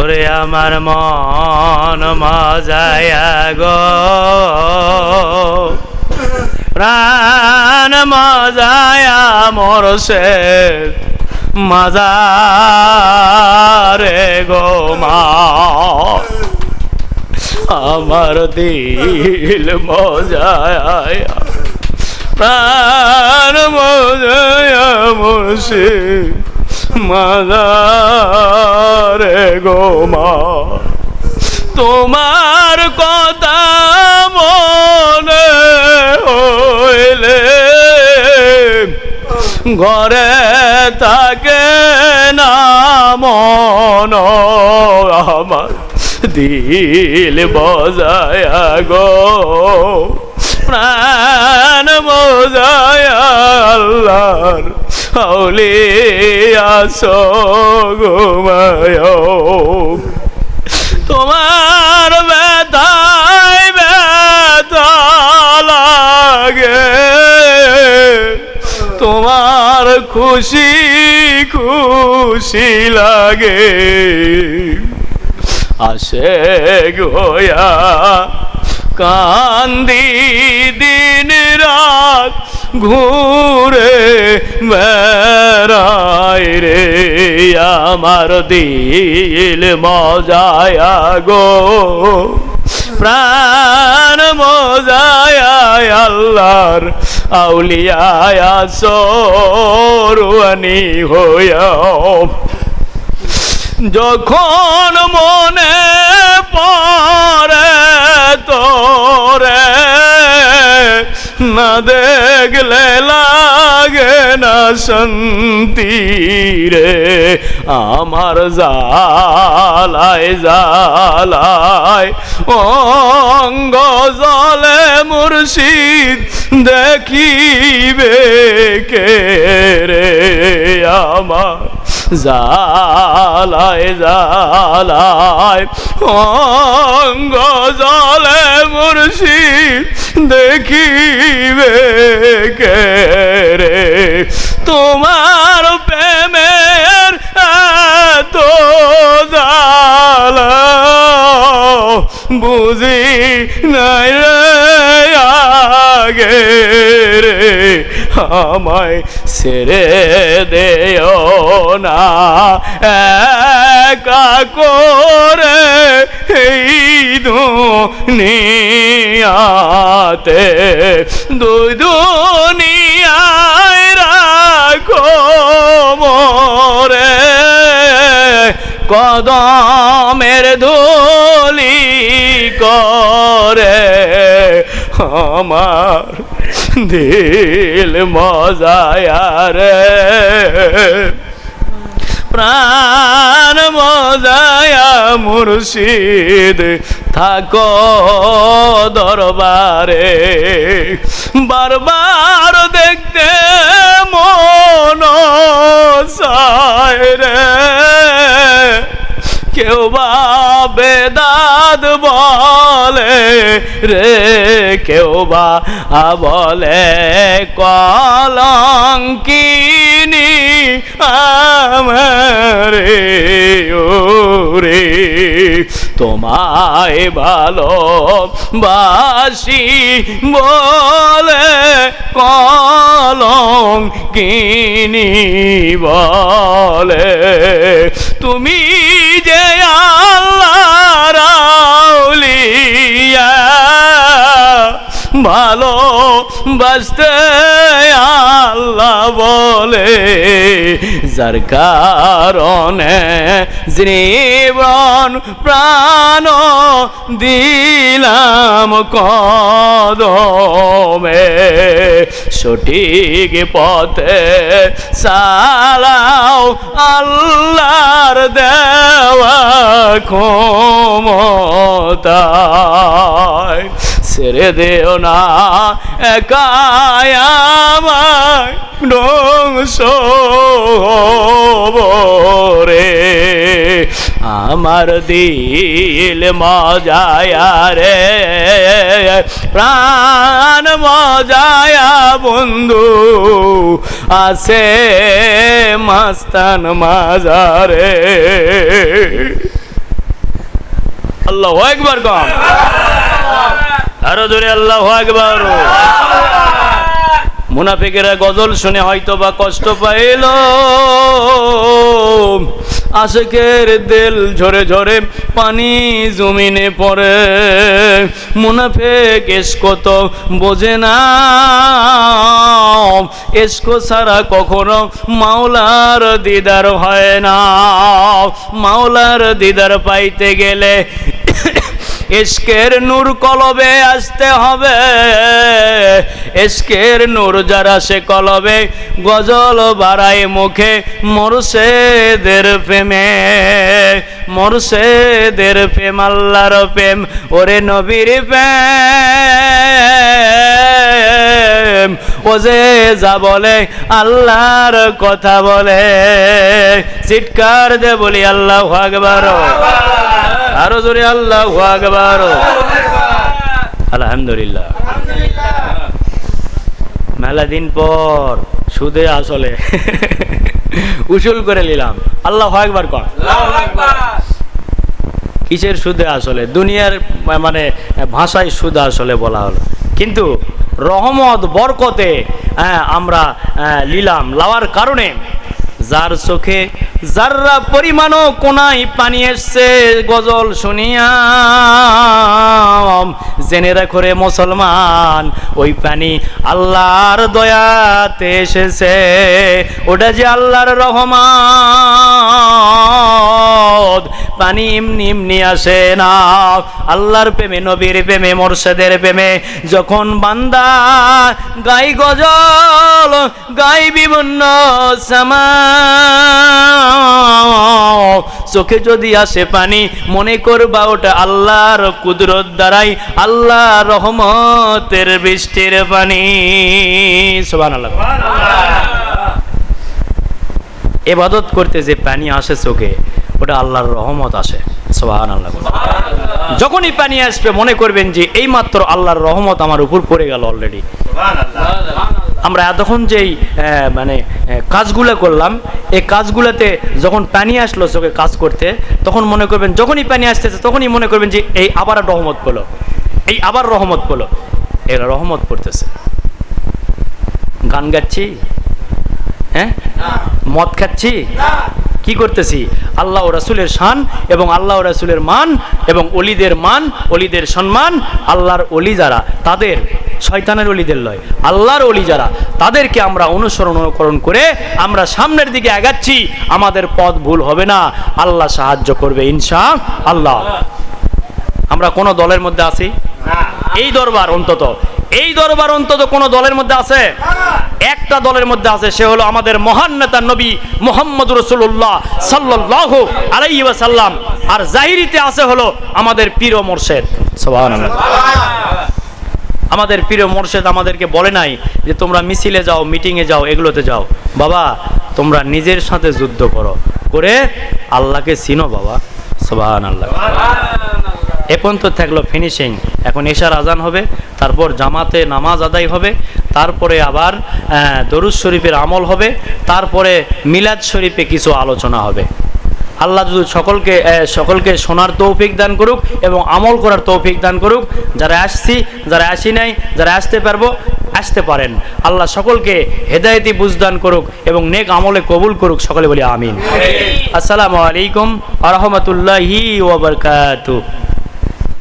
ওরে আমার মন মজায়া গো। প্রাণ মজায়া মরছে মাজারে গো মা। আমার দিল মজায়। প্রাণ মরছে মাদারে গো মা। তোমার কথা মনে হইলে ঘরে থাকে না মন আমার। দিল বজায় গো প্রাণ বজায় আল্লাহর আউলিয়া ঘুমায় তোমার ব্যথায় ব্যথা লাগে, তোমার খুশি খুশি লাগে। আসে গোয়া কান্দি দিন রাত ঘুরে বেড়াই রে আমার দিল মজায়া গো। প্রাণ মজায়া আল্লাহর আউলিয়া সরুয়ানি হইয়া যখন মনে পড়ে তোরে, না দেখলে লাগে না শান্তি রে। আমার জালায় জালায় অঙ্গ জলে মুর্শিদ দেখিবে কে রে আমার জালায় জালায়, অঙ্গ জলে মুর্শিদ দেখিবে কে রে? তোমার প্রেমের তো জালা বুঝি নাই রে। আগে রে, আমায় ছেড়ে দেও না। একা করে এই দুনিয়াতে, দুই দুনিয়ায় রাখো মোরে। কদমের ধুলি করে আমার দিল রে। প্রাণ মজায়া মুর্শিদ থাকো দরবারে। বারবার দেখতে মন চায় রে। বা বেদাদ বলে রে, কেউ বা বলে কলঙ্কিনী আমারে রে তোমায় ভালো বাসি বলে কলম কিনি বলে। তুমি যে আল্লাহ রাউলিয়া ভালো বাসতে আল্লাহ বলে যার কারণে জীবন প্রাণ দিলাম কদমে সঠিক পথে সালাও আল্লাহর দেওয়া ক্ষমতায়। সেরে দেও না একায় আমায় ধ্বংস রে আমার দিল মজায়া রে। প্রাণ মজায়া বন্ধু আছে মাস্তান মাজারে। আল্লাহ একবার কম। আরও জোরে আল্লাহ একবার মুনাফিকেরা গজল শুনে হয়তো বা কষ্ট পাইল। আশেকের দেল ঝরে ঝরে পানি জমিনে পড়ে। মুনাফে এসকো তো বোঝে না। এসকো ছাড়া কখনো মাওলার দিদার হয় না। মাওলার দিদার পাইতে গেলে এসকের নূর কলবে আসতে হবে। এসকের নূর যারা সে কলবে, গজল বাড়ায় মুখে মরসেদের প্রেমে। মরসেদের প্রেম, আল্লাহর প্রেম, ওরে নবীর প্রেম। ও যে যা বলে, আল্লাহর কথা বলে। চিৎকার দে বলি, আল্লাহ আকবার। আরও জোরে আল্লাহ আকবার। আলহামদুলিল্লাহ। মেলা দিন পর সুদে আসলে। উসুল করে নিলাম। আল্লাহ একবার কর। কিসের সুদে আসলে? দুনিয়ার মানে ভাষায় সুদ আসলে বলা হলো। কিন্তু রহমত বরকতে হ্যাঁ, আমরা নিলাম। লাওয়ার কারণে যার চোখে যাররা পরিমাণও কোনায় পানি এসছে, গজল শুনিয়া জেনে রাখো রে মুসলমান, ওই পানি আল্লাহর দয়াতে এসেছে, ওটা যে আল্লাহর রহমান। পানি এমনি এমনি আসে না। আল্লাহর প্রেমে, নবীর প্রেমে, মোরশেদের প্রেমে যখন বান্দা গাই গজল, গাই বিভিন্ন চোখে যদি আসে পানি, মনে করবা ওটা আল্লাহর কুদরত দ্বারাই আল্লাহ রহমতের বৃষ্টির পানি। সোবান আল্লাহ এবাদত করতে যে পানি আসে চোখে ওটা আল্লাহর রহমত আসে। সোহান আল্লাহ যখনই পানি আসবে মনে করবেন যে এই মাত্র আল্লাহর রহমত আমার উপর পড়ে গেল অলরেডি আমরা এতক্ষণ যেই মানে কাজগুলো করলাম এই কাজগুলোতে যখন পানি আসলো চোখে কাজ করতে তখন মনে করবেন যখনই পানি আসতেছে তখনই মনে করবেন যে এই আবার রহমত পেল। এই আবার রহমত পেল। এরা রহমত পড়তেছে। গান গাচ্ছি? হ্যাঁ? মদ খাচ্ছি? কি করতেছি? আল্লাহ রাসুলের শান এবং আল্লাহ রাসুলের মান এবং অলিদের মান অলিদের সম্মান আল্লাহর অলি যারা তাদের শয়তানের অলিদের লয়। আল্লাহর অলি যারা তাদেরকে আমরা অনুসরণ অনুকরণ করে আমরা সামনের দিকে আগাচ্ছি। আমাদের পথ ভুল হবে না। আল্লাহ সাহায্য করবে ইনশা আল্লাহ। আমরা কোন দলের মধ্যে আছি? এই দরবার অন্তত। এই দরবার অন্তত কোন দলের মধ্যে আছে? একটা দলের মধ্যে আছে, সে হলো আমাদের মহান নেতা নবী মোহাম্মদ রসুল্লাহ সাল্লাহ আলাই সাল্লাম আর জাহিরিতে আছে হলো আমাদের পীর মোর্শেদ। আমাদের প্রিয় মোর্শেদ আমাদেরকে বলে নাই যে তোমরা মিছিলে যাও, মিটিংয়ে যাও, এগুলোতে যাও। বাবা, তোমরা নিজের সাথে যুদ্ধ করো। করে আল্লাহকে চিনো বাবা। সোবাহান আল্লাহ এ পর্যন্ত থাকল ফিনিশিং এখন এশার আজান হবে। তারপর জামাতে নামাজ আদায় হবে তারপরে আবার দরুদ শরীফের আমল হবে তারপরে মিলাদ শরীফে কিছু আলোচনা হবে। আল্লাহ যদি সকলকে সকলকে শোনার তৌফিক দান করুক এবং আমল করার তৌফিক দান করুক যারা আসছি যারা আসি নাই যারা আসতে পারব আসতে পারেন। আল্লাহ সকলকে হেদায়তি বুঝদান করুক এবং নেক আমলে কবুল করুক সকলে বলি আমিন। আসসালামু আলাইকুম আ রহমতুল্লাহি ওবরকাতু